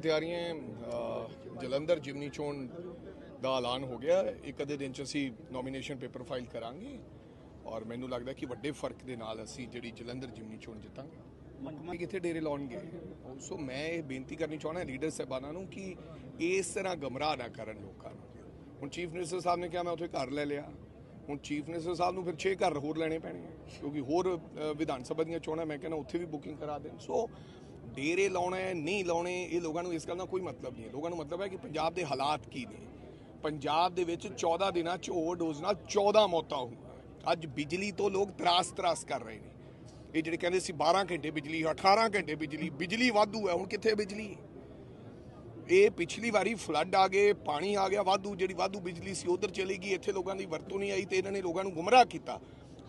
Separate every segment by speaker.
Speaker 1: ਤਿਆਰੀਆਂ ਹੈ। ਅ, ਜਲੰਧਰ ਜਿਮਨੀ ਚੋਣ ਦਾ ਐਲਾਨ ਹੋ ਗਿਆ। ਇੱਕ ਅੱਧੇ ਦਿਨ ਚ ਅਸੀਂ ਨੋਮੀਨੇਸ਼ਨ ਪੇਪਰ ਫਾਈਲ ਕਰਾਂਗੇ ਔਰ ਮੈਨੂੰ ਲੱਗਦਾ ਕਿ ਵੱਡੇ ਫ਼ਰਕ ਦੇ ਨਾਲ ਅਸੀਂ ਜਿਹੜੀ ਜਲੰਧਰ ਜਿਮਨੀ ਚੋਣ ਜਿੱਤਾਂਗੇ ਮੁੱਖ ਕਿੱਥੇ ਡੇਰੇ ਲਾਉਣਗੇ ਸੋ ਮੈਂ ਇਹ ਬੇਨਤੀ ਕਰਨੀ ਚਾਹੁੰਦਾ ਲੀਡਰ ਸਾਹਿਬਾਨਾਂ ਨੂੰ ਕਿ ਇਸ ਤਰ੍ਹਾਂ ਗਮਰਾਹ ਨਾ ਕਰਨ ਲੋਕਾਂ ਨੂੰ ਹੁਣ ਚੀਫ ਮਿਨਿਸਟਰ ਸਾਹਿਬ ਨੇ ਕਿਹਾ ਮੈਂ ਉੱਥੇ ਘਰ ਲੈ ਲਿਆ ਹੁਣ ਚੀਫ ਮਿਨਿਸਟਰ ਸਾਹਿਬ ਨੂੰ ਫਿਰ 6 ਘਰ ਹੋਰ ਲੈਣੇ ਪੈਣੇ ਕਿਉਂਕਿ ਹੋਰ ਵਿਧਾਨ ਸਭਾ ਦੀਆਂ ਚੋਣਾਂ ਮੈਂ ਕਹਿੰਦਾ ਉੱਥੇ ਵੀ ਬੁਕਿੰਗ ਕਰਾ ਦੇਣ ਸੋ ਡੇਰੇ ਲਾਉਣਾ, ਨਹੀਂ ਲਾਉਣੇ, ਇਹ ਲੋਕਾਂ ਨੂੰ ਇਸ ਗੱਲ ਦਾ ਕੋਈ ਮਤਲਬ ਨਹੀਂ ਹੈ। ਲੋਕਾਂ ਨੂੰ ਮਤਲਬ ਹੈ ਕਿ ਪੰਜਾਬ ਦੇ ਹਾਲਾਤ ਕੀ ਨੇ। ਪੰਜਾਬ ਦੇ ਵਿੱਚ 14 ਦਿਨਾਂ 'ਚ ਓਵਰਡੋਜ਼ ਨਾਲ 14 ਮੌਤਾਂ ਹੋਈਆਂ। ਅੱਜ ਬਿਜਲੀ ਤੋਂ ਲੋਕ ਤਰਾਸ ਤਰਾਸ ਕਰ ਰਹੇ ਨੇ। ਇਹ ਜਿਹੜੇ ਕਹਿੰਦੇ ਸੀ 12 ਘੰਟੇ ਬਿਜਲੀ 18 ਘੰਟੇ ਬਿਜਲੀ ਬਿਜਲੀ ਵਾਧੂ ਹੈ, ਹੁਣ ਕਿੱਥੇ ਬਿਜਲੀ? ਇਹ ਪਿਛਲੀ ਵਾਰੀ ਫਲੱਡ ਆ ਗਏ, ਪਾਣੀ ਆ ਗਿਆ, ਵਾਧੂ, ਜਿਹੜੀ ਵਾਧੂ ਬਿਜਲੀ ਸੀ ਉਧਰ ਚਲੀ ਗਈ, ਇੱਥੇ ਲੋਕਾਂ ਦੀ ਵਰਤੋਂ ਨਹੀਂ ਆਈ ਤੇ ਇਹਨਾਂ ਨੇ ਲੋਕਾਂ ਨੂੰ ਗੁੰਮਰਾਹ ਕੀਤਾ।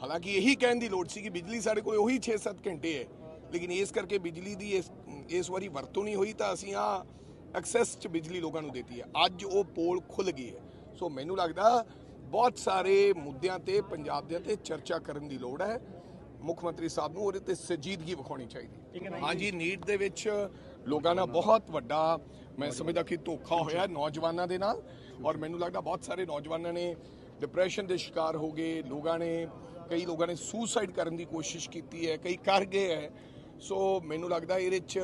Speaker 1: ਹਾਲਾਂਕਿ ਇਹੀ ਕਹਿਣ ਦੀ ਲੋੜ ਸੀ ਕਿ ਬਿਜਲੀ ਸਾਡੇ ਕੋਲ ਉਹੀ 6-7 ਘੰਟੇ ਹੈ। ਲੇਕਿਨ ਇਸ ਕਰਕੇ ਬਿਜਲੀ ਦੀ ਇਸ ਇਸ ਵਾਰੀ ਵਰਤੋਂ ਨਹੀਂ ਹੋਈ ਤਾਂ ਅਸੀਂ ਆ ਐਕਸੈਸ ਚ ਬਿਜਲੀ ਲੋਕਾਂ ਨੂੰ ਦਿੱਤੀ ਹੈ। ਅੱਜ ਉਹ ਪੋਲ ਖੁੱਲ ਗਈ ਹੈ। ਸੋ ਮੈਨੂੰ ਲੱਗਦਾ ਬਹੁਤ ਸਾਰੇ ਮੁੱਦਿਆਂ ਤੇ ਪੰਜਾਬ ਦੇ ਤੇ ਚਰਚਾ ਕਰਨ ਦੀ ਲੋੜ ਹੈ। ਮੁੱਖ ਮੰਤਰੀ ਸਾਹਿਬ ਨੂੰ ਉਹਦੇ ਤੇ ਸੰਜੀਦਗੀ ਵਿਖਾਉਣੀ ਚਾਹੀਦੀ ਹਾਂਜੀ ਨੀਟ ਦੇ ਵਿੱਚ ਲੋਕਾਂ ਨਾਲ ਬਹੁਤ ਵੱਡਾ ਮੈਂ ਸਮਝਦਾ ਕਿ ਧੋਖਾ ਹੋਇਆ ਨੌਜਵਾਨਾਂ ਦੇ ਨਾਲ। ਔਰ ਮੈਨੂੰ ਲੱਗਦਾ ਬਹੁਤ ਸਾਰੇ ਨੌਜਵਾਨਾਂ ਨੇ ਡਿਪਰੈਸ਼ਨ ਦੇ ਸ਼ਿਕਾਰ ਹੋ ਗਏ। ਲੋਕਾਂ ਨੇ ਕਈ ਲੋਕਾਂ ਨੇ ਸੁਸਾਈਡ ਕਰਨ ਦੀ ਕੋਸ਼ਿਸ਼ ਕੀਤੀ ਹੈ ਕਈ ਕਰ ਗਏ ਹੈ। ਸੋ ਮੈਨੂੰ ਲੱਗਦਾ ਇਹਦੇ 'ਚ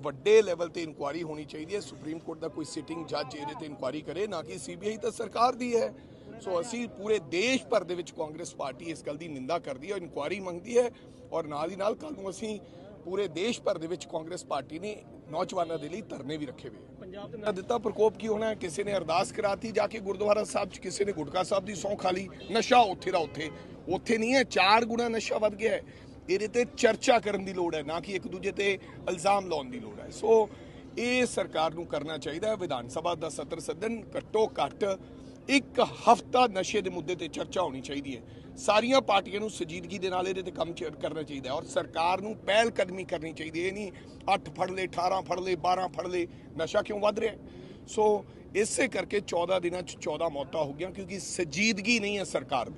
Speaker 1: ਵੱਡੇ ਲੈਵਲ ਤੇ ਇਨਕੁਆਰੀ ਹੋਣੀ ਚਾਹੀਦੀ ਹੈ। ਸੁਪਰੀਮ ਕੋਰਟ ਦਾ ਕੋਈ ਸਿਟਿੰਗ ਜੱਜ ਇਹਦੇ ਤੇ ਇਨਕੁਆਰੀ ਕਰੇ ਨਾ ਕਿ ਸੀਬੀਆਈ ਤਾਂ ਸਰਕਾਰ ਦੀ ਹੈ। ਸੋ ਅਸੀਂ ਪੂਰੇ ਦੇਸ਼ ਭਰ ਦੇ ਵਿੱਚ ਕਾਂਗਰਸ ਪਾਰਟੀ ਇਸ ਗੱਲ ਦੀ ਨਿੰਦਾ ਕਰਦੀ ਹੈ ਇਨਕੁਆਰੀ ਮੰਗਦੀ ਹੈ ਔਰ ਨਾਲ ਹੀ ਨਾਲ ਕੱਲ ਨੂੰ ਅਸੀਂ ਪੂਰੇ ਦੇਸ਼ ਭਰ ਦੇ ਵਿੱਚ ਕਾਂਗਰਸ ਪਾਰਟੀ ਨੇ ਨੌਜਵਾਨਾਂ ਦੇ ਲਈ ਧਰਨੇ ਵੀ ਰੱਖੇ ਹੋਏ। ਪੰਜਾਬ ਦੇ ਦਿੱਤਾ ਪ੍ਰਕੋਪ ਕੀ ਹੋਣਾ? ਕਿਸੇ ਨੇ ਅਰਦਾਸ ਕਰਾਤੀ ਜਾ ਕੇ ਗੁਰਦੁਆਰਾ ਸਾਹਿਬ 'ਚ ਕਿਸੇ ਨੇ ਗੁਟਕਾ ਸਾਹਿਬ ਦੀ ਸੌਂ ਖਾ ਲਈ। ਨਸ਼ਾ ਉੱਥੇ ਦਾ ਉੱਥੇ। ਉੱਥੇ ਨਹੀਂ ਹੈ ਚਾਰ ਗੁਣਾ ਨਸ਼ਾ ਵੱਧ ਗਿਆ ਹੈ। ਇਹਦੇ ਤੇ ਚਰਚਾ ਕਰਨ ਦੀ ਲੋੜ ਹੈ, ਨਾ ਕਿ ਇੱਕ ਦੂਜੇ ਤੇ ਇਲਜ਼ਾਮ ਲਾਉਣ ਦੀ ਲੋੜ ਹੈ। ਸੋ ਇਹ ਸਰਕਾਰ ਨੂੰ ਕਰਨਾ ਚਾਹੀਦਾ ਹੈ। ਵਿਧਾਨ ਸਭਾ ਦਾ ਸੱਤਰ ਸਦਨ ਘੱਟੋ ਘੱਟ ਇੱਕ ਹਫਤਾ ਨਸ਼ੇ ਦੇ ਮੁੱਦੇ ਤੇ ਚਰਚਾ ਹੋਣੀ ਚਾਹੀਦੀ ਹੈ। ਸਾਰੀਆਂ ਪਾਰਟੀਆਂ ਨੂੰ ਸੰਜੀਦਗੀ ਦੇ ਨਾਲ ਇਹਦੇ ਤੇ ਕੰਮ ਚ- ਕਰਨਾ ਚਾਹੀਦਾ ਹੈ ਔਰ ਸਰਕਾਰ ਨੂੰ ਪਹਿਲ ਕਦਮੀ ਕਰਨੀ ਚਾਹੀਦੀ ਹੈ। ਇਹ ਨਹੀਂ 8 ਫੜ ਲਏ 18 ਫੜ ਲਏ 12 ਫੜ ਲਏ, ਨਸ਼ਾ ਕਿਉਂ ਵੱਧ ਰਿਹਾ ਸੋ ਇਸੇ ਕਰਕੇ 14 ਦਿਨਾਂ ਚ 14 ਮੌਤਾਂ ਹੋ ਗਈਆਂ ਕਿਉਂਕਿ ਸੰਜੀਦਗੀ ਨਹੀਂ ਹੈ ਸਰਕਾਰ